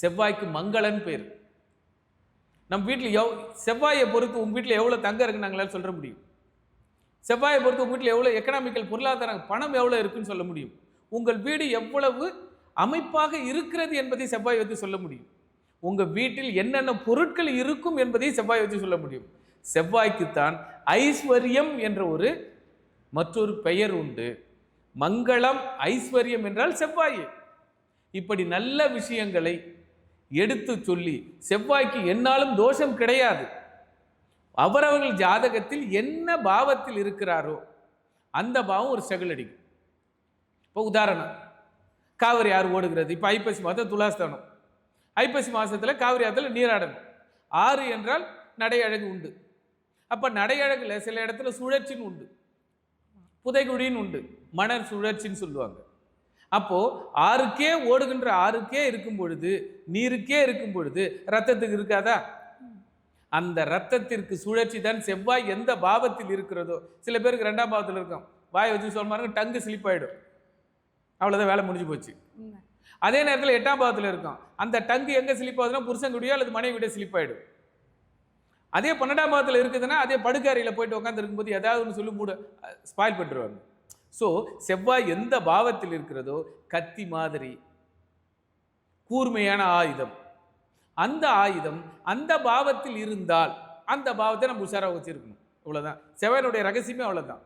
செவ்வாய்க்கு மங்களன் பேர். நம்ம வீட்டில் எவ் செவ்வாயை பொறுத்து உங்கள் வீட்டில் எவ்வளோ தங்கம் இருக்குன்னு நாங்களால் சொல்ல முடியும். செவ்வாயை பொறுத்து உங்கள் வீட்டில் எவ்வளோ எக்கனாமிக்கல் பொருளாதார பணம் எவ்வளோ இருக்குன்னு சொல்ல முடியும். உங்கள் வீடு எவ்வளவு அமைப்பாக இருக்கிறது என்பதை செவ்வாய் வச்சு சொல்ல முடியும். உங்கள் வீட்டில் என்னென்ன பொருட்கள் இருக்கும் என்பதை செவ்வாய் வச்சு சொல்ல முடியும். செவ்வாய்க்குத்தான் ஐஸ்வர்யம் என்ற ஒரு மற்றொரு பெயர் உண்டு. மங்களம் ஐஸ்வர்யம் என்றால் செவ்வாய். இப்படி நல்ல விஷயங்களை எடுத்து சொல்லி செவ்வாய்க்கு என்னாலும் தோஷம் கிடையாது. அவரவர்கள் ஜாதகத்தில் என்ன பாவத்தில் இருக்கிறாரோ அந்த பாவம் ஒரு செகல் இப்போ உதாரணம் காவிரி ஆறு ஓடுகிறது. இப்போ ஐப்பசி மாதம் துலாஸ்தானம். ஐப்பசி மாதத்தில் காவிரி ஆற்றுல நீராடணும் ஆறு என்றால் நடையழகு உண்டு. அப்போ நடையழகில் சில இடத்துல சுழற்சின்னு உண்டு. புதைகுழின்னு உண்டு. மணர் சுழற்சின்னு சொல்லுவாங்க. அப்போ ஆறுக்கே ஓடுகின்ற ஆறுக்கே இருக்கும் பொழுது நீருக்கே இருக்கும் பொழுது ரத்தத்துக்கு இருக்காதா? அந்த ரத்தத்திற்கு சுழற்சி தான் செவ்வாய் எந்த பாவத்தில் இருக்கிறதோ. சில பேருக்கு ரெண்டாம் பாவத்தில் இருக்கும். வாயை வச்சு சொல்ல பாருங்க டங்கு ஸ்லிப் ஆயிடும். அவ்வளோதான் வேலை முடிஞ்சு போச்சு. அதே நேரத்தில் எட்டாம் பாவத்தில் இருக்கும். அந்த டங்கு எங்கே ஸ்லிப் ஆகுதுன்னா புருஷங்குடியோ அல்லது மனைவிட ஸ்லிப் ஆயிடும். அதே பன்னெண்டாம் பாவத்தில் இருக்குதுன்னா அதே படுக்கறையில் போயிட்டு உட்காந்து இருக்கும்போது ஏதாவது ஒன்று சொல்லி மூட ஸ்பாயில் பண்ணிடுவாங்க ஸோ செவ்வாய் எந்த பாவத்தில் இருக்கிறதோ கத்தி மாதிரி கூர்மையான ஆயுதம். அந்த ஆயுதம் அந்த பாவத்தில் இருந்தால் அந்த பாவத்தை நம்ம உஷாராக வச்சுருக்கணும். அவ்வளோதான் செவ்வாயினுடைய ரகசியமே அவ்வளோதான்